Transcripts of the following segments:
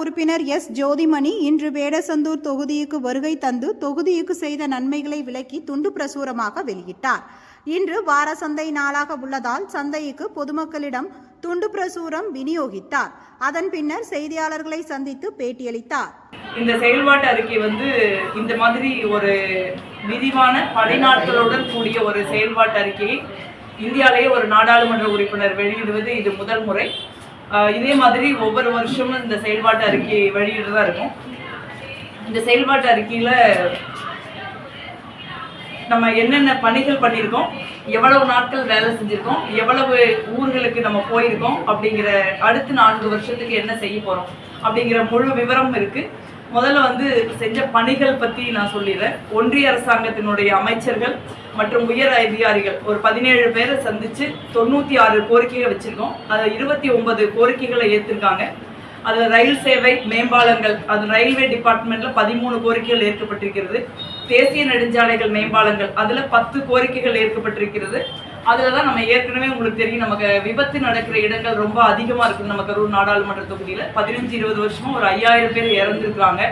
உறுப்பினர் எஸ். ஜோதிமணி இன்று வேடசந்தூர் தொகுதிக்கு வருகை தந்து தொகுதிக்கு செய்த நன்மைகளை விளக்கி துண்டு பிரசுரமாக வெளியிட்டார். இன்று வார சந்தை நாளாக உள்ளதால் சந்தைக்கு பொதுமக்களிடம் துண்டு பிரசுரம் விநியோகித்தார். அதன் பின்னர் செய்தியாளர்களை சந்தித்து பேட்டியளித்தார். இந்த செயல்பாட்டு அறிக்கை வந்து இந்த மாதிரி ஒரு விரிவான படைநாட்களுடன் கூடிய ஒரு செயல்பாட்டு அறிக்கையை இந்தியாவிலேயே ஒரு நாடாளுமன்ற உறுப்பினர் வெளியிடுவது இது முதல் முறை. இதே மாதிரி ஒவ்வொரு வருஷமும் இந்த செயல்பாட்டு அறிக்கையை வெளியிடுறதா இருக்கும். இந்த செயல்பாட்டு அறிக்கையில நம்ம என்னென்ன பணிகள் பண்ணியிருக்கோம் எவ்வளவு நாட்கள் வேலை செஞ்சிருக்கோம் எவ்வளவு ஊர்களுக்கு நம்ம போயிருக்கோம் அப்படிங்கிற அடுத்த நான்கு வருஷத்துக்கு என்ன செய்ய போறோம் அப்படிங்கிற முழு விவரம் இருக்கு. முதல்ல வந்து செஞ்ச பணிகள் பத்தி நான் சொல்லிடுறேன். ஒன்றிய அரசாங்கத்தினுடைய அமைச்சர்கள் மற்றும் உயர் அதிகாரிகள். ஒரு பதினேழு பேரை சந்திச்சு தொண்ணூத்தி ஆறு கோரிக்கைகள் வச்சிருக்கோம். அதில் இருபத்தி ஒன்பது கோரிக்கைகளை ஏற்றிருக்காங்க அது ரயில் சேவை மேம்பாலங்கள் அது ரயில்வே டிபார்ட்மெண்ட்ல பதிமூணு கோரிக்கைகள் ஏற்கப்பட்டிருக்கிறது. தேசிய நெடுஞ்சாலைகள் மேம்பாலங்கள் அதுல பத்து கோரிக்கைகள் ஏற்கப்பட்டிருக்கிறது. அதுல தான் நம்ம ஏற்கனவே உங்களுக்கு தெரியும் நமக்கு விபத்து நடக்கிற இடங்கள் ரொம்ப அதிகமா இருக்கு. நம்ம கரூர் நாடாளுமன்ற தொகுதியில பதினஞ்சு இருபது வருஷமா ஒரு ஐயாயிரம் பேர் இறந்துருக்காங்க.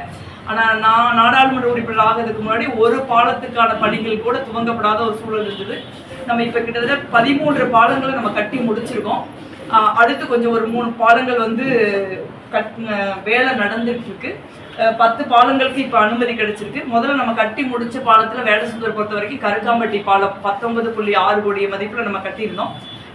ஆனால் நான் நாடாளுமன்ற உறுப்பினர் ஆகிறதுக்கு முன்னாடி ஒரு பாலத்துக்கான பணிகள் கூட துவங்கப்படாத ஒரு சூழல் இருந்தது. நம்ம இப்போ கிட்டத்தட்ட பதிமூன்று பாலங்களை நம்ம கட்டி முடிச்சிருக்கோம். அடுத்து கொஞ்சம் ஒரு மூணு பாலங்கள் வந்து கட் வேலை நடந்துட்டு இருக்கு. பத்து பாலங்களுக்கு இப்போ அனுமதி கிடைச்சிருக்கு. முதல்ல நம்ம கட்டி முடிச்ச பாலத்தில் வேடசுந்தூர் பொறுத்த வரைக்கும் கருக்காம்பட்டி பாலம் பத்தொன்பது புள்ளி ஆறு கோடி மதிப்பில் நம்ம கட்டியிருந்தோம்.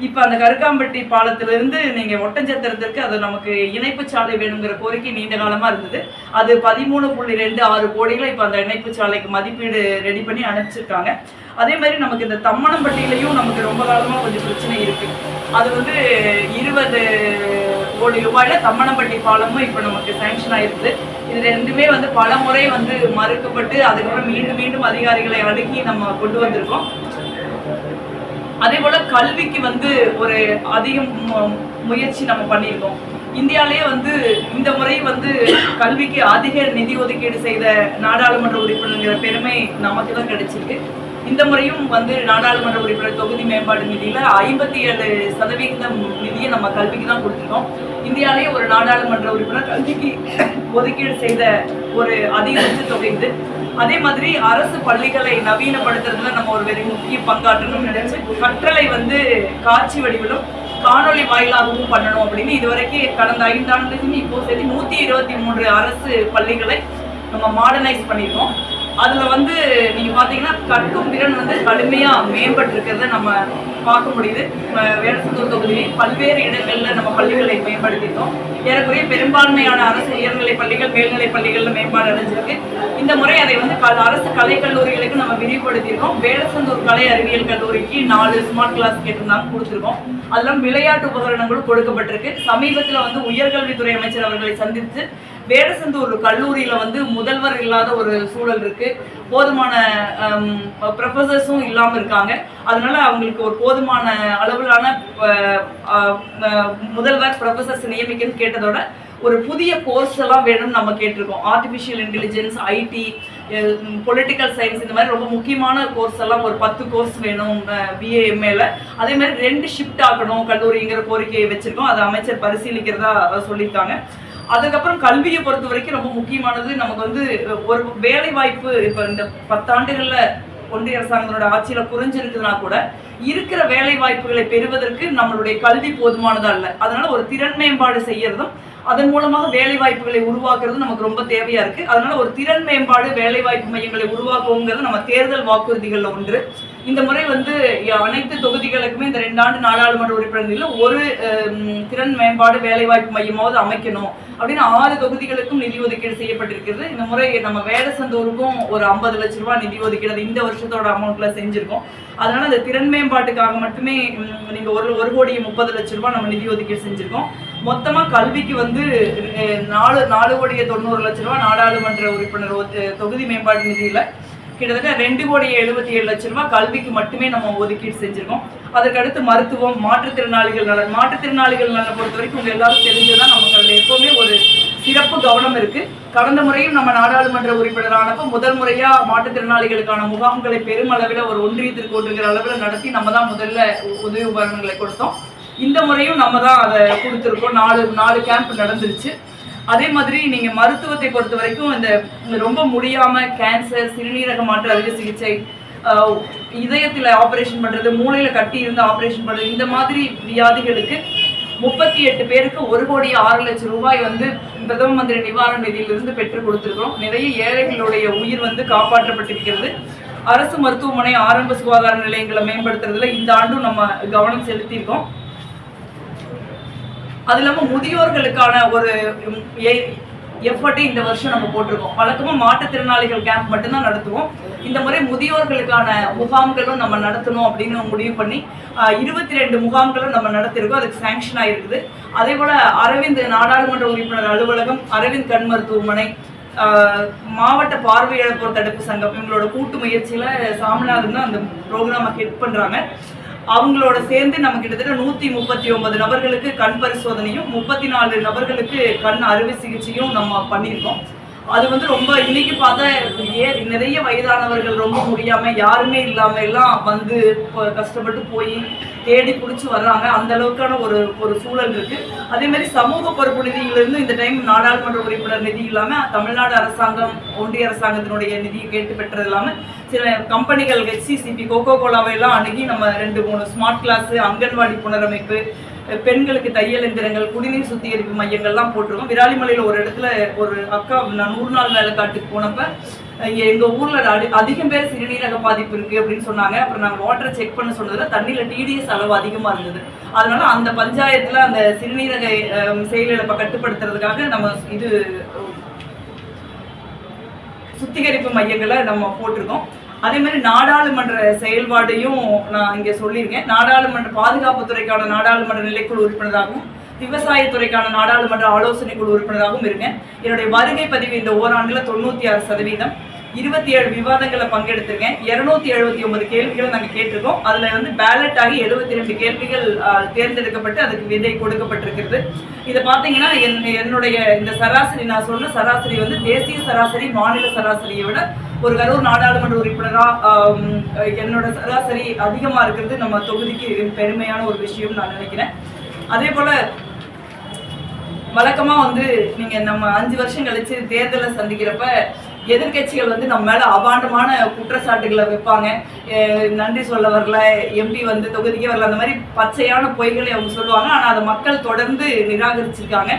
இப்போ அந்த கருக்காம்பட்டி பாலத்திலிருந்து நீங்கள் ஒட்டஞ்சத்திரத்திற்கு அது நமக்கு இணைப்பு சாலை வேணுங்கிற கோரிக்கை நீண்ட காலமாக இருந்தது. அது பதிமூணு புள்ளி ரெண்டு ஆறு கோடிகளை இப்போ அந்த இணைப்பு சாலைக்கு மதிப்பீடு ரெடி பண்ணி அனுப்பிச்சிருக்காங்க. அதே மாதிரி நமக்கு இந்த தம்மணம்பட்டியிலையும் நமக்கு ரொம்ப காலமாக கொஞ்சம் பிரச்சனை இருக்குது அது வந்து இருபது கோடி ரூபாயில தம்மனம்பட்டி பாலமும் இப்போ நமக்கு சேங்ஷன் ஆயிருக்கு இது ரெண்டுமே வந்து பல முறை வந்து மறுக்கப்பட்டு அதுக்கப்புறம் மீண்டும் மீண்டும் அதிகாரிகளை அணுகி நம்ம கொண்டு வந்திருக்கோம். அதே போல கல்விக்கு வந்து ஒரு அதிகம் முயற்சி நம்ம பண்ணியிருக்கோம். இந்தியாவிலேயே வந்து இந்த முறை வந்து கல்விக்கு அதிக நிதி ஒதுக்கீடு செய்த நாடாளுமன்ற உறுப்பினர்ங்கிற பெருமை நமக்கு தான் கிடைச்சிருக்கு. இந்த முறையும் வந்து நாடாளுமன்ற உறுப்பினர் தொகுதி மேம்பாடு நிதியில ஐம்பத்தி ஏழு சதவீதம் நிதியை நம்ம கல்விக்கு தான் கொடுத்துருக்கோம். இந்தியாவிலேயே ஒரு நாடாளுமன்ற உறுப்பினர் கல்விக்கு ஒதுக்கீடு செய்த ஒரு அதிகபட்ச தொகை இது. அதே மாதிரி அரசு பள்ளிகளை நவீனப்படுத்துறதுல நம்ம ஒரு வெரி முக்கிய பங்காற்றணும்னு நினைச்சு கற்றலை வந்து காட்சி வடிவிலும் காணொளி வாயிலாகவும் பண்ணணும் அப்படின்னு இதுவரைக்கும் கடந்த ஐந்தாண்டுக்கு இப்போ சரி நூத்தி இருபத்தி மூன்று அரசு பள்ளிகளை நம்ம மாடர்னைஸ் பண்ணியிருக்கோம். அதுல வந்து நீங்க பாத்தீங்கன்னா கற்கும் திறன் வந்து கடுமையா மேம்பட்டிருக்கிறத நம்ம பார்க்க முடியுது. வேடசத்தூர் தொகுதியில் பல்வேறு இடங்கள்ல நம்ம பள்ளிகளை மேம்படுத்திட்டோம் ஏறக்குறைய பெரும்பான்மையான அரசு உயர்நிலை பள்ளிகள் மேல்நிலை பள்ளிகள்ல மேம்பாடு அடைஞ்சிருக்கு. இந்த முறை அதை வந்து அரசு கலை கல்லூரிகளுக்கு நம்ம விரிவுபடுத்தியிருக்கோம். வேடசந்தூர் கலை அறிவியல் கல்லூரிக்கு நாலு ஸ்மார்ட் கிளாஸ் கேட்டிருந்தாங்க கொடுத்துருக்கோம். அதெல்லாம் விளையாட்டு உபகரணங்களும் கொடுக்கப்பட்டிருக்கு. சமீபத்துல வந்து உயர்கல்வித்துறை அமைச்சர் அவர்களை சந்தித்து வேடசந்தூர் கல்லூரியில் வந்து முதல்வர் இல்லாத ஒரு சூழல் இருக்குது போதுமான ப்ரொஃபசர்ஸும் இல்லாமல் இருக்காங்க. அதனால் அவங்களுக்கு ஒரு போதுமான அளவிலான முதல்வர் ப்ரொஃபசர்ஸ் நியமிக்கன்னு கேட்டதோட ஒரு புதிய கோர்ஸ் எல்லாம் வேணும்னு நம்ம கேட்டிருக்கோம். Artificial intelligence IT political science இந்த மாதிரி ரொம்ப முக்கியமான கோர்ஸ் எல்லாம் ஒரு பத்து கோர்ஸ் வேணும் பிஏஎம்ஏல அதே மாதிரி ரெண்டு ஷிஃப்ட் ஆகணும் கல்லூரிங்கிற கோரிக்கையை வச்சிருக்கோம். அதை அமைச்சர் பரிசீலிக்கிறதா சொல்லியிருக்காங்க. அதுக்கப்புறம் கல்வியை பொறுத்த வரைக்கும் ரொம்ப முக்கியமானது. நமக்கு வந்து ஒரு வேலை வாய்ப்பு இப்போ இந்த பத்தாண்டுகள்ல ஒன்றிய அரசாங்கத்தோட ஆட்சியில குறைஞ்சிருக்குதுன்னா கூட இருக்கிற வேலை வாய்ப்புகளை பெறுவதற்கு நம்மளுடைய கல்வி போதுமானதா இல்லை. அதனால ஒரு திறன் மேம்பாடு செய்யறதும் அதன் மூலமாக வேலை வாய்ப்புகளை உருவாக்குறது நமக்கு ரொம்ப தேவையா இருக்கு. அதனால ஒரு திறன் மேம்பாடு வேலை வாய்ப்பு மையங்களை உருவாக்குவோங்கிறது நம்ம தேர்தல் வாக்குறுதிகள்ல ஒன்று. இந்த முறை வந்து அனைத்து தொகுதிகளுக்குமே இந்த ரெண்டாண்டு நாடாளுமன்ற உறுப்பினர்களில் ஒரு திறன் மேம்பாடு வேலைவாய்ப்பு மையமாவது அமைக்கணும் அப்படின்னு ஆறு தொகுதிகளுக்கும் நிதி ஒதுக்கீடு செய்யப்பட்டிருக்கிறது. இந்த முறை நம்ம வேடசந்தூருக்கும் ஒரு ஐம்பது லட்ச ரூபாய் நிதி ஒதுக்கீடு அது இந்த வருஷத்தோட அமௌண்ட்ல செஞ்சிருக்கோம். அதனால அந்த திறன் மேம்பாட்டுக்காக மட்டுமே நீங்க ஒரு ஒரு கோடி முப்பது லட்ச ரூபாய் நம்ம நிதி ஒதுக்கீடு செஞ்சிருக்கோம். மொத்தமா கல்விக்கு வந்து நாலு நாலு கோடியே தொண்ணூறு லட்ச ரூபா நாடாளுமன்ற உறுப்பினர் தொகுதி மேம்பாட்டு நிதியில கிட்டத்தட்ட ரெண்டு கோடி எழுபத்தி ஏழு லட்ச ரூபாய் கல்விக்கு மட்டுமே நம்ம ஒதுக்கீடு செஞ்சிருக்கோம். அதற்கடுத்து மருத்துவம் மாற்றுத்திறனாளிகள் நலன். மாற்றுத்திறனாளிகள் நலனை பொறுத்த வரைக்கும் உங்க எல்லாரும் தெரிஞ்சதுதான் நமக்கு அதில் எப்பவுமே ஒரு சிறப்பு கவனம் இருக்கு. கடந்த முறையும் நம்ம நாடாளுமன்ற உறுப்பினரானப்போ முதல் முறையா மாற்றுத்திறனாளிகளுக்கான முகாம்களை பெருமளவில் ஒரு ஒன்றியத்திற்கு ஒன்றுங்கிற அளவில் நடத்தி நம்ம தான் முதல்ல உ- உதவி உபகரணங்களை கொடுத்தோம். இந்த முறையும் நம்ம தான் அதை கொடுத்துருக்கோம். நாலு நாலு கேம்ப் நடந்துருச்சு. அதே மாதிரி நீங்கள் மருத்துவத்தை பொறுத்த வரைக்கும் இந்த ரொம்ப முடியாம கேன்சர் சிறுநீரக மாற்று அறுவை சிகிச்சை இதயத்தில் ஆப்ரேஷன் பண்ணுறது மூளையில் கட்டி இருந்து ஆப்ரேஷன் பண்ணுறது இந்த மாதிரி வியாதிகளுக்கு முப்பத்தி எட்டு பேருக்கு ஒரு கோடி ஆறு லட்சம் ரூபாய் வந்து பிரதம மந்திரி நிவாரண நிதியிலிருந்து பெற்று கொடுத்துருக்கிறோம் நிறைய ஏழைகளுடைய உயிர் வந்து காப்பாற்றப்பட்டிருக்கிறது. அரசு மருத்துவமனை ஆரம்ப சுகாதார நிலையங்களை மேம்படுத்துறதுல இந்த ஆண்டும் நம்ம கவனம் செலுத்தியிருக்கோம். அது இல்லாமல் முதியோர்களுக்கான ஒரு எஃபர்ட்டை இந்த வருஷம் நம்ம போட்டிருக்கோம். வழக்கமாக மாற்றுத்திறனாளிகள் கேம்ப் மட்டும்தான் நடத்துவோம். இந்த முறை முதியோர்களுக்கான முகாம்களும் நம்ம நடத்தணும் அப்படின்னு முடிவு பண்ணி இருபத்தி ரெண்டு முகாம்களும் நம்ம நடத்திருக்கோம். அதுக்கு சேங்ஷன் ஆகிருக்குது அதே போல அரவிந்த் நாடாளுமன்ற உறுப்பினர் அலுவலகம் அரவிந்த் கண் மருத்துவமனை மாவட்ட பார்வையிழப்போர் தடுப்பு சங்கம் இவங்களோட கூட்டு முயற்சியில சாமிநாதன் தான் அந்த ப்ரோக்ராமை ஹெட் பண்றாங்க. அவங்களோட சேர்ந்து நம்ம கிட்டத்தட்ட நூத்தி முப்பத்தி ஒன்பது நபர்களுக்கு கண் பரிசோதனையும் முப்பத்தி நாலு நபர்களுக்கு கண் அறுவை சிகிச்சையும் நம்ம பண்ணியிருக்கோம். அது வந்து ரொம்ப இன்னைக்கு பார்த்தா ஏ நிறைய வயதானவர்கள் ரொம்ப முடியாம யாருமே இல்லாம எல்லாம் வந்து கஷ்டப்பட்டு போய் தேடி பிடிச்சி வர்றாங்க. அந்த அளவுக்கான ஒரு ஒரு சூழல் இருக்கு. அதே மாதிரி சமூக பொறுப்பு நிதியிலிருந்து இந்த டைம் நாடாளுமன்ற உறுப்பினர் நிதி இல்லாம தமிழ்நாடு அரசாங்கம் ஒன்றிய அரசாங்கத்தினுடைய நிதியை கேட்டு பெற்றது இல்லாம சில கம்பெனிகள் ஹெச்சிசிபி கோகோ கோலாவை எல்லாம் அணுகி நம்ம ரெண்டு மூணு ஸ்மார்ட் கிளாஸ் அங்கன்வாடி புனரமைப்பு பெண்களுக்கு தையல் எந்திரங்கள் குடிநீர் சுத்திகரிப்பு மையங்கள்லாம் போட்டிருக்கோம். விராலிமலையில் ஒரு இடத்துல ஒரு அக்கா நான் நூறு நாள் வேலை காட்டுக்கு போனப்ப இங்கே எங்கள் ஊரில் அடி- அதிகம் பேர் சிறுநீரக பாதிப்பு இருக்குது அப்படின்னு சொன்னாங்க. அப்புறம் நாங்கள் வாட்டரை செக் பண்ண சொன்னதில் தண்ணியில் டிடிஎஸ் அளவு அதிகமாக இருந்தது. அதனால அந்த பஞ்சாயத்தில் அந்த சிறுநீரக செயலிழப்பை கட்டுப்படுத்துறதுக்காக நம்ம இது சுத்திகரிப்பு மையங்களை நம்ம போட்டிருக்கோம். அதே மாதிரி நாடாளுமன்ற செயல்பாடையும் நான் இங்கே சொல்லியிருக்கேன். நாடாளுமன்ற பாதுகாப்புத்துறைக்கான நாடாளுமன்ற நிலைக்குழு உறுப்பினராகவும் விவசாயத்துறைக்கான நாடாளுமன்ற ஆலோசனை குழு உறுப்பினராகவும் இருக்கேன். என்னுடைய வருகை பதிவு இந்த ஓராண்டில் தொண்ணூத்தி ஆறு சதவீதம். இருபத்தி ஏழு விவாதங்களை பங்கெடுத்திருக்கேன். இருநூத்தி எழுபத்தி ஒன்பது கேள்விகளை நாங்கள் கேட்டிருக்கோம். அதில் வந்து பேலட் ஆகி எழுபத்தி ரெண்டு கேள்விகள் தேர்ந்தெடுக்கப்பட்டு அதுக்கு விதை கொடுக்கப்பட்டிருக்கிறது. இதை பார்த்தீங்கன்னா என் என்னுடைய இந்த சராசரி நான் சொன்ன சராசரி வந்து தேசிய சராசரி மாநில சராசரியை விட ஒரு கரூர் நாடாளுமன்ற உறுப்பினராக என்னோட சராசரி அதிகமாக இருக்கிறது நம்ம தொகுதிக்கு பெருமையான ஒரு விஷயம் நான் நினைக்கிறேன். அதே போல் வழக்கமாக வந்து நீங்கள் நம்ம அஞ்சு வருஷம் கழிச்சு தேர்தலை சந்திக்கிறப்ப எதிர்க்கட்சிகள் வந்து நம்ம மேல அபாண்டமான குற்றச்சாட்டுகளை வைப்பாங்க. நன்றி சொல்ல வரல எம்பி வந்து தொகுதிக்கே வரல அந்த மாதிரி பச்சையான பொய்களை அவங்க சொல்லுவாங்க. ஆனா அதை மக்கள் தொடர்ந்து நிராகரிச்சிருக்காங்க.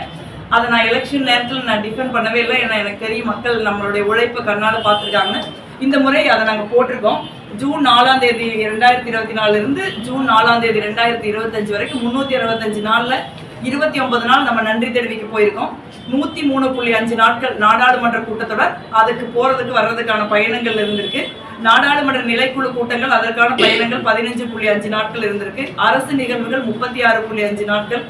அதை நான் எலெக்ஷன் நேரத்தில் நான் டிஃபெண்ட் பண்ணவே இல்லை. ஏன்னா எனக்கு தெரியும் மக்கள் நம்மளுடைய உழைப்பை கண்ணால் பார்த்துருக்காங்க. இந்த முறை அதை நாங்கள் போட்டிருக்கோம். ஜூன் நாலாம் தேதி ரெண்டாயிரத்தி இருபத்தி நாலுல இருந்து ஜூன் நாலாம் தேதி ரெண்டாயிரத்தி இருபத்தஞ்சு வரைக்கும் முந்நூற்றி அறுபத்தஞ்சு நாளில் இருபத்தி ஒன்பது நாள் நம்ம நன்றி தெரிவிக்க போயிருக்கோம். நூற்றி மூணு புள்ளி அஞ்சு நாட்கள் நாடாளுமன்ற கூட்டத்தொடர் அதுக்கு போகிறதுக்கு வர்றதுக்கான பயணங்கள் இருந்திருக்கு. நாடாளுமன்ற நிலைக்குழு கூட்டங்கள் அதற்கான பயணங்கள் பதினஞ்சு புள்ளி அஞ்சு நாட்கள் இருந்திருக்கு. அரசு நிகழ்வுகள் முப்பத்தி ஆறு புள்ளி அஞ்சு நாட்கள்.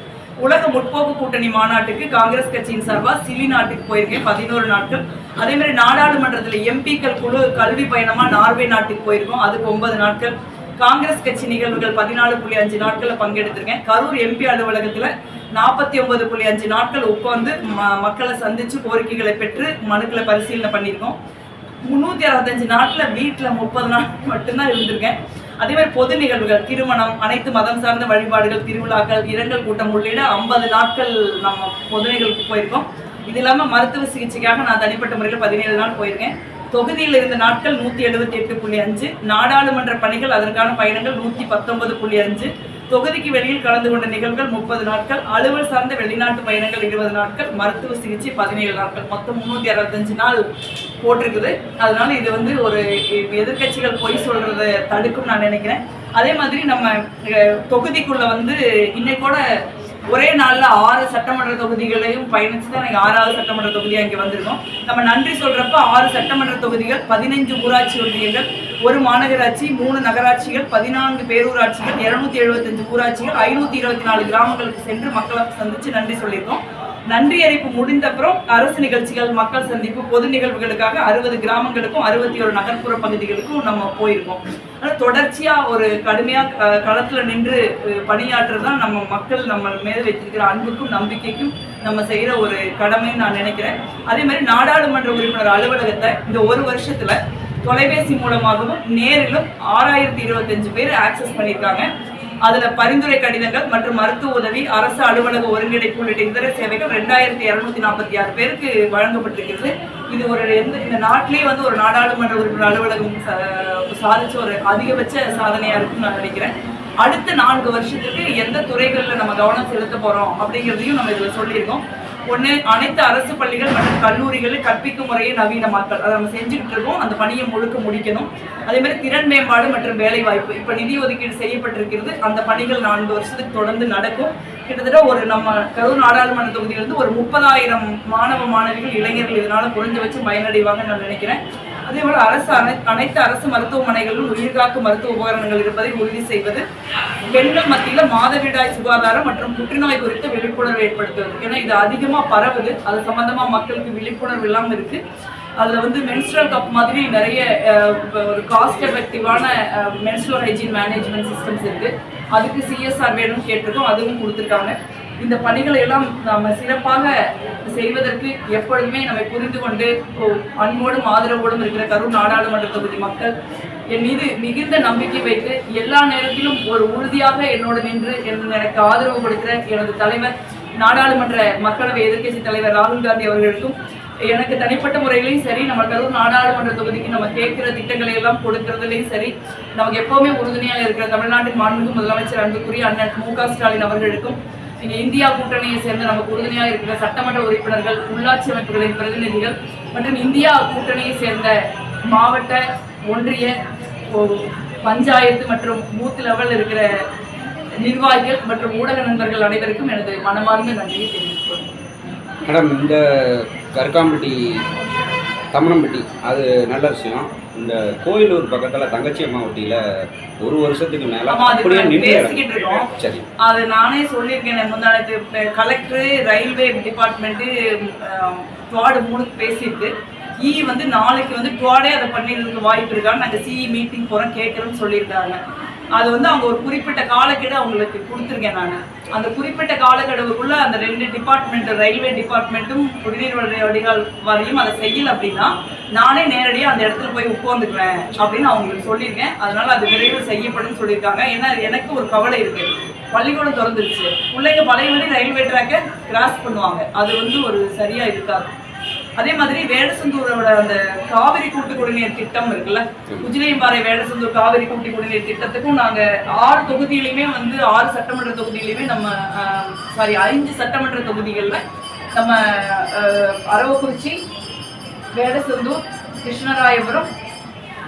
உலக முற்போக்கு கூட்டணி மாநாட்டுக்கு காங்கிரஸ் கட்சியின் சார்பாக சிலி நாட்டுக்கு போயிருக்கேன் பதினோரு நாட்கள். அதே மாதிரி நாடாளுமன்றத்தில் எம்பிக்கள் குழு கல்வி பயணமாக நார்வே நாட்டுக்கு போயிருக்கோம் அதுக்கு ஒன்பது நாட்கள். காங்கிரஸ் கட்சி நிகழ்வுகள் பதினாலு புள்ளி அஞ்சு நாட்களில் பங்கெடுத்திருக்கேன். கரூர் எம்பி அலுவலகத்தில் நாற்பத்தி ஒன்பது புள்ளி அஞ்சு நாட்கள் உட்காந்து ம- மக்களை சந்தித்து கோரிக்கைகளை பெற்று மனுக்களை பரிசீலனை பண்ணியிருக்கோம். முந்நூற்றி அறுபத்தஞ்சு நாட்டில் வீட்டில் முப்பது நாள் மட்டும்தான் இருந்திருக்கேன். அதே மாதிரி பொது நிகழ்வுகள் திருமணம் அனைத்து மதம் சார்ந்த வழிபாடுகள் திருவிழாக்கள் இரங்கல் கூட்டம் உள்ளிட ஐம்பது நாட்கள் நம்ம பொது நிகழ்வுக்கு போயிருக்கோம். இது இல்லாமல் மருத்துவ சிகிச்சைக்காக நான் தனிப்பட்ட முறையில் பதினேழு நாள் போயிருக்கேன். தொகுதியில் இருந்த நாட்கள் நூற்றி எழுபத்தி எட்டு புள்ளி அஞ்சு. நாடாளுமன்ற பணிகள் அதற்கான பயணங்கள் நூற்றி பத்தொன்பது புள்ளி அஞ்சு. தொகுதிக்கு வெளியில் கலந்து கொண்ட நிகழ்வுகள் முப்பது நாட்கள். அலுவல் சார்ந்த வெளிநாட்டு பயணங்கள் இருபது நாட்கள். மருத்துவ சிகிச்சை பதினேழு நாட்கள். மொத்தம் முந்நூற்றி அறுபத்தஞ்சு நாள் போட்டிருக்குது. அதனால இது வந்து ஒரு எதிர்க்கட்சிகள் பொய் சொல்றதை தடுக்கும் நான் நினைக்கிறேன். அதே மாதிரி நம்ம தொகுதிக்குள்ள வந்து இன்னைக்கூட ஒரே நாள்ல ஆறு சட்டமன்ற தொகுதிகளையும் பயணிச்சு தான் ஆறாவது சட்டமன்ற தொகுதியாக இங்கே வந்திருக்கோம். நம்ம நன்றி சொல்கிறப்ப ஆறு சட்டமன்ற தொகுதிகள் பதினைஞ்சு ஊராட்சி ஒன்றியங்கள் ஒரு மாநகராட்சி மூணு நகராட்சிகள் பதினான்கு பேரூராட்சிகள் இருநூத்தி எழுபத்தஞ்சு ஊராட்சிகள் ஐநூத்தி இருபத்தி நாலு கிராமங்களுக்கு சென்று மக்களை சந்திச்சு நன்றி சொல்லியிருக்கோம். நன்றி அறிப்பு முடிந்த அப்புறம் அரசு நிகழ்ச்சிகள் மக்கள் சந்திப்பு பொது நிகழ்வுகளுக்காக அறுபது கிராமங்களுக்கும் அறுபத்தி ஒரு நகர்ப்புற பகுதிகளுக்கும் நம்ம போயிருக்கோம். ஆனால் தொடர்ச்சியாக ஒரு கடுமையாக களத்தில் நின்று பணியாற்றுறது தான் நம்ம மக்கள் நம்ம மேலே வைத்திருக்கிற அன்புக்கும் நம்பிக்கைக்கும் நம்ம செய்கிற ஒரு கடமைன்னு நான் நினைக்கிறேன். அதே மாதிரி நாடாளுமன்ற உறுப்பினர் அலுவலகத்தை இந்த ஒரு வருஷத்துல தொலைபேசி மூலமாகவும் நேரிலும் ஆறாயிரத்தி இருபத்தஞ்சு பேர் ஆக்சஸ் பண்ணியிருக்காங்க. அதுல பரிந்துரை கடிதங்கள் மற்றும் மருத்துவ உதவி அரசு அலுவலக ஒருங்கிணைப்பு உள்ளிட்ட இதர சேவைகள் ரெண்டாயிரத்தி இருநூத்தி நாற்பத்தி ஆறு பேருக்கு வழங்கப்பட்டிருக்கிறது. இது ஒரு எந்த இந்த நாட்டிலே வந்து ஒரு நாடாளுமன்ற உறுப்பினர் அலுவலகம் சா- சாதிச்ச ஒரு அதிகபட்ச சாதனையா இருக்குன்னு நான் நினைக்கிறேன். அடுத்த நான்கு வருஷத்துக்கு எந்த துறைகளில் நம்ம கவனம் செலுத்த போறோம் அப்படிங்கிறதையும் நம்ம இதுல சொல்லியிருக்கோம். ஒன்று அனைத்து அரசு பள்ளிகள் மற்றும் கல்லூரிகளில் கற்பிக்கும் முறையை நவீனமாக்கல். அதை நம்ம செஞ்சுக்கிட்டு இருக்கோம். அந்த பணியை முழுக்க முடிக்கணும். அதே மாதிரி திறன் மேம்பாடு மற்றும் வேலை வாய்ப்பு இப்போ நிதி ஒதுக்கீடு செய்யப்பட்டிருக்கிறது. அந்த பணிகள் நான்கு வருஷத்துக்கு தொடர்ந்து நடக்கும். கிட்டத்தட்ட ஒரு நம்ம கரூர் நாடாளுமன்ற தொகுதியிலிருந்து ஒரு முப்பதாயிரம் மாணவ மாணவிகள் இளைஞர்கள் இதனால் குறைஞ்சு வச்சு பயனடைவாங்கன்னு நான் நினைக்கிறேன். அதே போல அரசு அனை அனைத்து அரசு மருத்துவமனைகளிலும் உயிர்காக்கும் மருத்துவ உபகரணங்கள் இருப்பதை உறுதி செய்வது பெண்கள் மத்தியில் மாதவிடாய் சுகாதாரம் மற்றும் புற்றுநோய் குறித்து விழிப்புணர்வு ஏற்படுத்துவது. ஏன்னா இது அதிகமாக பரவுது. அது சம்பந்தமா மக்களுக்கு விழிப்புணர்வு இல்லாமல் இருக்கு. அதில் வந்து மென்ஸ்ட்ரல் கப் மாதிரி நிறைய ஒரு காஸ்ட் எஃபெக்டிவான மென்ஸ்ட்ரல் ஹைஜீன் மேனேஜ்மெண்ட் சிஸ்டம்ஸ் இருக்குது அதுக்கு சிஎஸ்ஆர் வேணும்னு கேட்டிருக்கோம். அதுவும் கொடுத்துருக்காங்க. இந்த பணிகளை எல்லாம் நாம் சிறப்பாக செய்வதற்கு எப்பொழுதுமே நம்மை புரிந்து கொண்டு ஓ, அன்போடும் ஆதரவோடும் இருக்கிற கரூர் நாடாளுமன்ற தொகுதி மக்கள் என் மீது மிகுந்த நம்பிக்கை வைத்து எல்லா நேரத்திலும் ஒரு உறுதியாக என்னோடு நின்று என் எனக்கு ஆதரவு கொடுக்கிற எனது தலைவர் நாடாளுமன்ற மக்களவை எதிர்க்கட்சி தலைவர் ராகுல் காந்தி அவர்களுக்கும் எனக்கு தனிப்பட்ட முறையிலையும் சரி நம்ம கரூர் நாடாளுமன்ற தொகுதிக்கு நம்ம கேட்கிற திட்டங்களை எல்லாம் கொடுக்கறதுலையும் சரி நமக்கு எப்பவுமே உறுதுணையாக இருக்கிற தமிழ்நாட்டின் மாண்புமிகு முதலமைச்சர் அன்புக்குரிய அண்ணன் மு க ஸ்டாலின் அவர்களுக்கும் இந்தியா கூட்டணியை சேர்ந்த நமக்கு உறுதுணையாக இருக்கிற சட்டமன்ற உறுப்பினர்கள் உள்ளாட்சி அமைப்புகளின் பிரதிநிதிகள் மற்றும் இந்தியா கூட்டணியை சேர்ந்த மாவட்ட ஒன்றிய பஞ்சாயத்து மற்றும் பூத் லெவல் இருக்கிற நிர்வாகிகள் மற்றும் ஊடக நண்பர்கள் அனைவருக்கும் எனது மனமார்ந்த நன்றியை தெரிவித்துக் கொள்கிறேன். மேடம் இந்த கருக்காம்பட்டி தமணம்பட்டி அது நல்ல விஷயம். இந்த கோயிலூர் பக்கத்தில் தங்கச்சி அம்மாவட்டியில் ஒரு வருஷத்துக்கு மேலே அப்படியே பேசிக்கிட்டு இருக்கோம். சரி. அது நானே சொல்லியிருக்கேன் முந்தானத்து கலெக்டர் ரயில்வே டிபார்ட்மெண்ட்டு டுவாடு மூணு பேசியிருக்கு. இ வந்து நாளைக்கு வந்து டுவாடே அதை பண்ணிடுறதுக்கு வாய்ப்பு இருக்கான்னு நாங்கள் சிஇ மீட்டிங் போகிறோம் கேட்குறோம்னு சொல்லியிருக்காங்க. அது வந்து அவங்க ஒரு குறிப்பிட்ட காலக்கெடு அவங்களுக்கு கொடுத்துருக்கேன் நான். அந்த குறிப்பிட்ட காலக்கெடுவுக்குள்ள அந்த ரெண்டு டிபார்ட்மெண்ட் ரயில்வே டிபார்ட்மெண்ட்டும் குடிநீர் வடிகால் வாரியம் அதை செய்யல அப்படின்னா நானே நேரடியாக அந்த இடத்துல போய் உட்காந்துக்குவேன் அப்படின்னு அவங்களுக்கு சொல்லியிருக்கேன். அதனால அது விரைவில் செய்யப்படும் சொல்லியிருக்காங்க. ஏன்னா எனக்கு ஒரு கவலை இருக்கு. பள்ளிக்கூடம் திறந்துருச்சு. பிள்ளைங்க பழையபடி ரயில்வே ட்ராக்கை கிராஸ் பண்ணுவாங்க. அது வந்து ஒரு சரியா இருக்காது. அதே மாதிரி வேடசந்தூரோட அந்த காவிரி கூட்டு குடிநீர் திட்டம் இருக்குல்ல? உஜிலியம்பாறை வேடசந்தூர் காவிரி கூட்டு குடிநீர் திட்டத்துக்கும் நாங்க ஆறு தொகுதியிலுமே வந்து ஆறு சட்டமன்ற தொகுதியிலுமே நம்ம சாரி ஐந்து சட்டமன்ற தொகுதிகள்ல நம்ம அரவக்குறிச்சி வேடசந்தூர் கிருஷ்ணராயபுரம்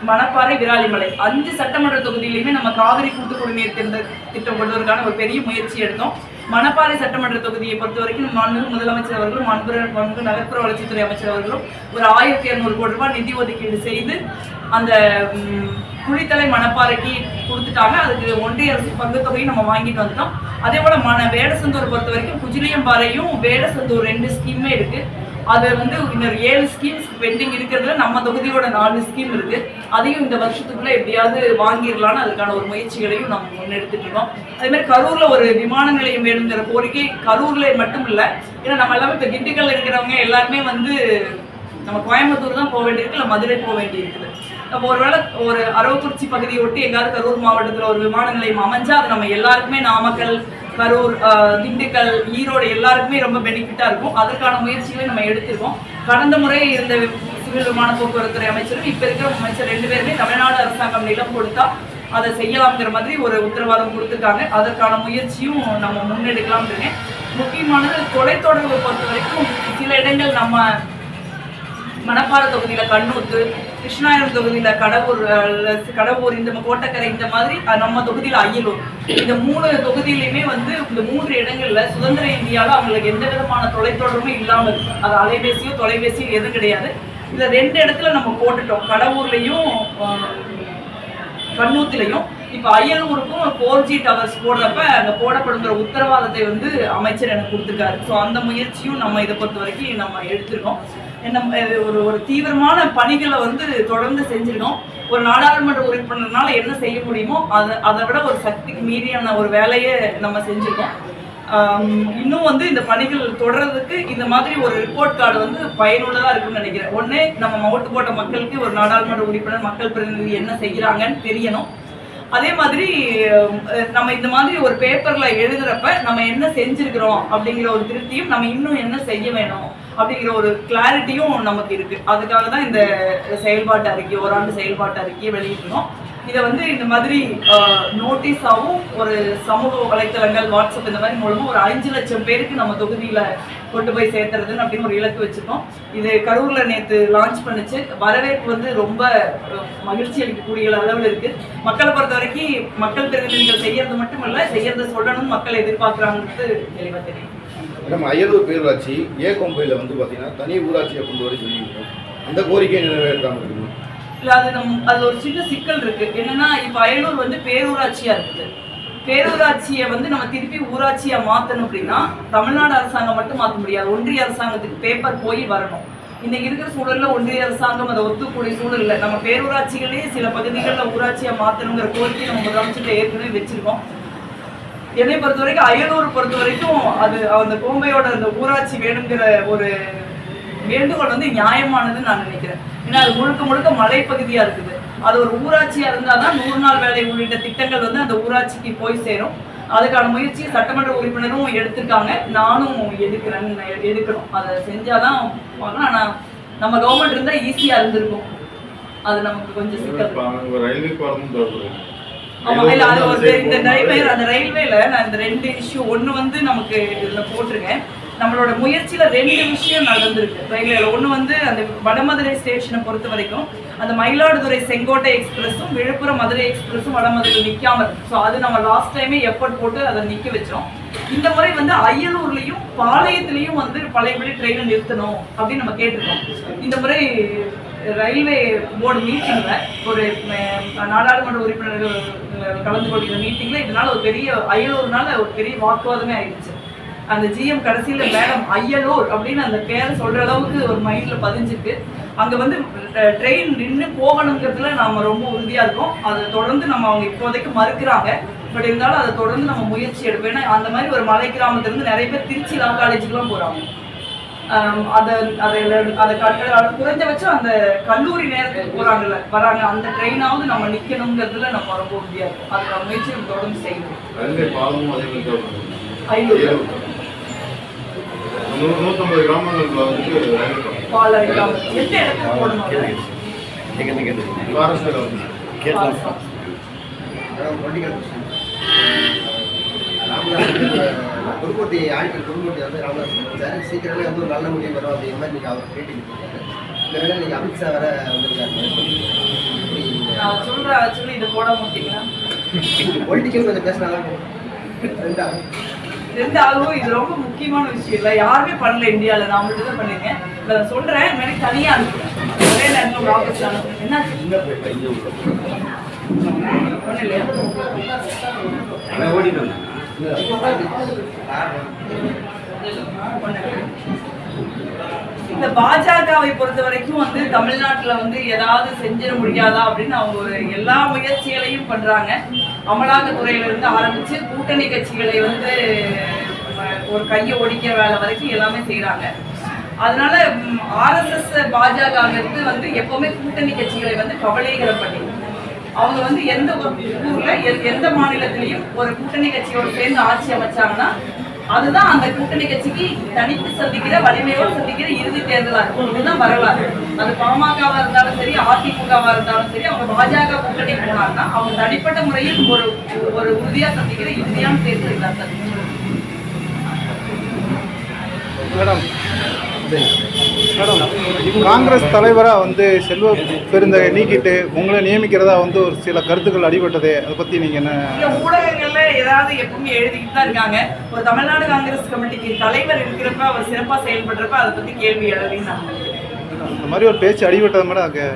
மணப்பாறை விராலிமலை அஞ்சு சட்டமன்ற தொகுதியிலையுமே நம்ம காவிரி கூட்டு குடிநீர் திட்ட திட்டம் கொள்வதற்கான ஒரு பெரிய முயற்சி எடுத்தோம். மணப்பாறை சட்டமன்ற தொகுதியை பொறுத்த வரைக்கும் மாண்புமிகு முதலமைச்சர் அவர்களும் மாண்பு மாண்புமிகு நகர்ப்புற வளர்ச்சித்துறை அமைச்சர் அவர்களும் ஒரு ஆயிரத்தி இரநூறு கோடி ரூபாய் நிதி ஒதுக்கீடு செய்து அந்த ம், குழித்தலை மணப்பாறைக்கு கொடுத்துட்டாங்க. அதுக்கு ஒன்றிய அரசு பங்கு தொகையும் நம்ம வாங்கிட்டு வந்துட்டோம். அதே போல மன வேடசந்தூர் பொறுத்த வரைக்கும் குஜிலியம்பாறையும் வேடசந்தூர் ரெண்டு ஸ்கீமே இருக்கு. அதை வந்து இன்னொரு ஏழு ஸ்கீம்ஸ் பெண்டிங் இருக்கிறதுல நம்ம தொகுதியோட நாலு ஸ்கீம் இருக்கு. அதையும் இந்த வருஷத்துக்குள்ள எப்படியாவது வாங்கிடலாம்னு அதுக்கான ஒரு முயற்சிகளையும் நம்ம முன்னெடுத்துட்டு இருக்கோம். அதே மாதிரி கரூர்ல ஒரு விமான நிலையம் வேணுங்கிற கோரிக்கை கரூர்ல மட்டும் இல்லை. ஏன்னா நம்ம எல்லாமே இப்ப திண்டுக்கல்ல இருக்கிறவங்க எல்லாருமே வந்து நம்ம கோயம்புத்தூர் தான் போக வேண்டியிருக்கு இல்லை மதுரை போக வேண்டியிருக்குது. நம்ம ஒருவேளை ஒரு அரவக்குறிச்சி பகுதியை ஒட்டி எங்காவது கரூர் மாவட்டத்தில் ஒரு விமான நிலையம் அமைஞ்சா அது நம்ம எல்லாருக்குமே நாமக்கல் கரூர் திண்டுக்கல் ஈரோடு எல்லாருக்குமே ரொம்ப பெனிஃபிட்டாக இருக்கும். அதற்கான முயற்சிகளை நம்ம எடுத்திருக்கோம். கடந்த முறை இருந்த சிவில் விமான போக்குவரத்துறை அமைச்சரும் இப்போ இருக்கிற அமைச்சர் ரெண்டு பேருமே தமிழ்நாடு அரசாங்கம் நிலம் கொடுத்தா அதை செய்யலாம்ங்கிற மாதிரி ஒரு உத்தரவாதம் கொடுத்துருக்காங்க. அதற்கான முயற்சியும் நம்ம முன்னெடுக்கலாம் இருக்கேன். முக்கியமானது தொலைத்தொடர்பு பொறுத்த வரைக்கும் சில இடங்கள் நம்ம மணப்பாறை தொகுதியில கண்ணூத்து கிருஷ்ணாயிரம் தொகுதியில கடவுர் கடவுர் இந்த கோட்டக்கரை இந்த மாதிரி நம்ம தொகுதியில அய்யலூர். இந்த மூணு தொகுதியிலுமே வந்து இந்த மூன்று இடங்கள்ல சுதந்திர இந்தியால அவங்களுக்கு எந்த விதமான தொலைத்தொடர்பும் இல்லாம இருக்கு. அது அலைபேசியோ தொலைபேசியோ எதுவும் கிடையாது. இதுல ரெண்டு இடத்துல நம்ம போட்டுட்டோம். கடவுர்லயும் கண்ணூத்துலையும் கண்ணூத்திலையும். இப்போ அய்யலூருக்கும் ஃபோர் ஜி டவர்ஸ் போடுறப்ப அங்கே போடப்படுங்கிற உத்தரவாதத்தை வந்து அமைச்சர் எனக்கு கொடுத்துருக்காரு. ஸோ அந்த முயற்சியும் நம்ம இதை பொறுத்த வரைக்கும் நம்ம எடுத்திருக்கோம். என்ன ஒரு ஒரு தீவிரமான பணிகளை வந்து தொடர்ந்து செஞ்சிடும் ஒரு நாடாளுமன்ற உறுப்பினர்னால என்ன செய்ய முடியுமோ அதை அதை விட ஒரு சக்திக்கு மீறியான ஒரு வேலையை நம்ம செஞ்சிருக்கோம். இன்னும் வந்து இந்த பணிகள் தொடர்றதுக்கு இந்த மாதிரி ஒரு ரிப்போர்ட் கார்டு வந்து பயனுள்ளதாக இருக்குன்னு நினைக்கிறேன். ஒன்னே நம்ம ஓட்டு போட்ட மக்களுக்கு ஒரு நாடாளுமன்ற உறுப்பினர் மக்கள் பிரதிநிதி என்ன செய்கிறாங்கன்னு தெரியணும். அதே மாதிரி நம்ம இந்த மாதிரி ஒரு பேப்பரில் எழுதுறப்ப நம்ம என்ன செஞ்சுருக்கிறோம் அப்படிங்கிற ஒரு திருப்தியும் நம்ம இன்னும் என்ன செய்ய வேணும்? அப்படிங்கிற ஒரு கிளாரிட்டியும் நமக்கு இருக்கு. அதுக்காக தான் இந்த செயல்பாட்டு அறிக்கை ஓராண்டு செயல்பாட்டு அறிக்கையை வெளியிட்டோம் இதை வந்து இந்த மாதிரி நோட்டீஸாகவும் ஒரு சமூக வலைத்தளங்கள் வாட்ஸ்அப் இந்த மாதிரி மூலமாக ஒரு அஞ்சு லட்சம் பேருக்கு நம்ம தொகுதியில் கொண்டு போய் சேர்த்துறதுன்னு அப்படின்னு ஒரு இலக்கு வச்சுருக்கோம். இது கரூரில் நேற்று லான்ச் பண்ணுச்சு. வரவேற்பு வந்து ரொம்ப மகிழ்ச்சி அளிக்கக்கூடிய அளவில் இருக்குது மக்களை பொறுத்த வரைக்கும் மக்கள் பிரதிநிதிகள் செய்யறது மட்டும் இல்லை செய்யறதை சொல்லணும்னு மக்கள் எதிர்பார்க்குறாங்கன்னு தெளிவாக தெரியும் நம்ம அயலூர் பேரூராட்சி ஏ கொம்பையில் வந்து பார்த்தீங்கன்னா தனி ஊராட்சியை கொண்டு வர சொல்லியிருக்கோம். அந்த கோரிக்கையை நிறைவேற்றாமல் இருக்குமா? இல்லை அது நம் அது ஒரு சின்ன சிக்கல் இருக்குது என்னன்னா இப்போ அயலூர் வந்து பேரூராட்சியாக இருக்குது. பேரூராட்சியை வந்து நம்ம திருப்பி ஊராட்சியாக மாற்றணும் அப்படின்னா தமிழ்நாடு அரசாங்கம் மட்டும் மாற்ற முடியாது. ஒன்றிய அரசாங்கத்துக்கு பேப்பர் போய் வரணும். இன்னைக்கு இருக்கிற சூழலில் ஒன்றிய அரசாங்கம் அதை ஒத்துக்கூடிய சூழல் இல்லை. நம்ம பேரூராட்சிகளே சில பகுதிகளில் ஊராட்சியாக மாற்றணுங்கிற கோரிக்கை நம்ம முதலமைச்சர்கிட்ட ஏற்கனவே வச்சுருக்கோம். என்னை பொறுத்த வரைக்கும் அயலூர் பொறுத்த வரைக்கும் அது அந்த கோம்பையோட அந்த ஊராட்சி வேணுங்கிற ஒரு வேண்டுகோள் வந்து நியாயமானதுன்னு நான் நினைக்கிறேன். ஏன்னா அது முழுக்க முழுக்க மலைப்பகுதியா இருக்குது. அது ஒரு ஊராட்சியா இருந்தாதான் நூறு நாள் வேலை உள்ளிட்ட திட்டங்கள் வந்து அந்த ஊராட்சிக்கு போய் சேரும். அதுக்கான முயற்சியை சட்டமன்ற உறுப்பினரும் எடுத்திருக்காங்க. நானும் எடுக்கிறேன் எடுக்கணும். அதை செஞ்சாதான் பார்க்கலாம். ஆனா நம்ம கவர்மெண்ட் இருந்தா ஈஸியா இருந்திருக்கும். அது நமக்கு கொஞ்சம் சிக்கல். ரயில்வே பாலமும் தேவைப்படுது ஆமா இல்ல அது ஒரு இந்த அந்த ரயில்வேல நான் இந்த ரெண்டு இஷ்யூ ஒண்ணு வந்து நமக்கு இதுல போட்டிருக்கேன். நம்மளோட முயற்சியில ரெண்டு விஷயம் நடந்திருக்கு ரயில்வேல. ஒண்ணு வந்து அந்த வடமதுரை ஸ்டேஷனை பொறுத்த வரைக்கும் அந்த மயிலாடுதுறை செங்கோட்டை எக்ஸ்பிரஸும் விழுப்புரம் மதுரை எக்ஸ்பிரஸும் வடமதுரையில் நிக்காம இருக்கு. ஸோ அது நம்ம லாஸ்ட் டைமே எஃபர்ட் போட்டு அதை நிக்க வச்சோம். இந்த முறை வந்து அரியலூர்லயும் பாளையத்திலையும் வந்து பழையபடி ட்ரெயினை நிறுத்தணும் அப்படின்னு நம்ம கேட்டிருக்கோம். இந்த முறை ரயில்வே போர்டு மீட்டிங்ல ஒரு நாடாளுமன்ற உறுப்பினர்கள் கலந்து கொள்கிற மீட்டிங்ல இதனால ஒரு பெரிய அயலூர்னால ஒரு பெரிய வாக்குவாதமே ஆயிடுச்சு. அந்த ஜிஎம் கடைசியில மேடம் ஐயலூர் அப்படின்னு அந்த பேரை சொல்ற அளவுக்கு ஒரு மைண்ட்ல பதிஞ்சிருக்கு. அங்க வந்து ட்ரெயின் நின்று போகணுங்கிறதுல நாம ரொம்ப உறுதியா இருக்கோம். அதை தொடர்ந்து நம்ம அவங்க இப்போதைக்கு மறுக்கிறாங்க. பட் இருந்தாலும் அதை தொடர்ந்து நம்ம முயற்சி எடுப்போம். ஏன்னா அந்த மாதிரி ஒரு மலை கிராமத்துல இருந்து நிறைய பேர் திருச்சி லா காலேஜுக்குலாம் போறாங்க. அதை அதை அதை கட்ட குறைஞ்சபட்சம் அந்த கல்லூரி நேரத்துக்கு போறாங்கல்ல வராங்க. அந்த ட்ரெயினாவது நம்ம நிக்கணுங்கிறதுல நம்ம ரொம்ப உறுதியா இருக்கும் அதுக்கான முயற்சி நம்ம தொடர்ந்து செய்யணும். ரயில்வே பாலமும் அதே மாதிரி தேவைப்படுது ஐநூறு. நூ- நூத்தம்பது கிராமங்கள்ல வந்துட்டு ரயில்வே பாலம். பால் அடிக்காம எந்த இடத்துல போடணும் அதை? புதுக்கோட்டை ஆட்கள் புதுக்கோட்டை வந்து ராமதாஸ் சார் சீக்கிரமே வந்து ஒரு நல்ல முடிவு வரும் அப்படிங்கிற மாதிரி நீங்கள் அவர் பேட்டி இந்த வேலை நீங்கள் அமித்ஷா வர வந்திருக்காரு. நான் சொல்றேன் ஆக்சுவலி இதை போட மாட்டீங்களா? பொலிட்டிக்கல் கொஞ்சம் பேசினாலும் ரெண்டா ரெண்டு? ஆகும் இது ரொம்ப முக்கியமான விஷயம் இல்லை. யாருமே பண்ணல இந்தியாவில் நான் மட்டும் தான் பண்ணிருக்கேன் இதை நான் சொல்றேன். எனக்கு தனியா அனுப்புறேன் ஒரே நேரத்தில் ஒரு ஆஃபீஸ் அனுப்புறேன் என்ன ஒன்றும் இல்லையா? இந்த பாஜகவை பொறுத்த வரைக்கும் வந்து தமிழ்நாட்டுல வந்து ஏதாவது செஞ்சிட முடியாதா அப்படின்னு அவங்க ஒரு எல்லா முயற்சிகளையும் பண்றாங்க. அமலாக்கத்துறையில இருந்து ஆரம்பிச்சு கூட்டணி கட்சிகளை வந்து ஒரு கையை ஒடிக்கிற வேலை வரைக்கும் எல்லாமே செய்யறாங்க அதனால ஆர்எஸ்எஸ் பாஜகங்கிறது வந்து எப்பவுமே கூட்டணி கட்சிகளை வந்து கவலைகளை பண்ணி அவங்க வந்து எந்த ஒரு ஊர்ல எந்த மாநிலத்திலையும் ஒரு கூட்டணி கட்சியோடு சேர்ந்து ஆட்சி அமைச்சாங்கன்னா அதுதான் அந்த கூட்டணி கட்சிக்கு தனித்து சந்திக்கிற வலிமையோடு சந்திக்கிற இறுதி தேர்தலா இருக்கும். இதுதான் வரலாறு. அது பாமகவா இருந்தாலும் சரி அதிமுகவா இருந்தாலும் சரி அவங்க பாஜக கூட்டணி போனாங்கன்னா அவங்க தனிப்பட்ட முறையில் ஒரு ஒரு உறுதியா சந்திக்கிற இறுதியான தேர்தல் தான் சார். மேடம் மேடம் காங்கிரஸ் தலைவராக வந்து செல்வ பெருந்தகை நீக்கிட்டு உங்களை நியமிக்கிறதா வந்து ஒரு சில கருத்துக்கள் அடிபட்டதே. அதை பற்றி நீங்கள் என்ன ஊடகங்கள்ல ஏதாவது எப்பவுமே எழுதிக்கிட்டு தான் இருக்காங்க. ஒரு தமிழ்நாடு காங்கிரஸ் கமிட்டிக்கு தலைவர் இருக்கிறப்ப அவர் சிறப்பா செயல்படுறப்ப அதை பத்தி கேள்வி நினைக்கிறேன் இந்த மாதிரி ஒரு பேச்சு அடிபட்டது மேடம் அதுக்கு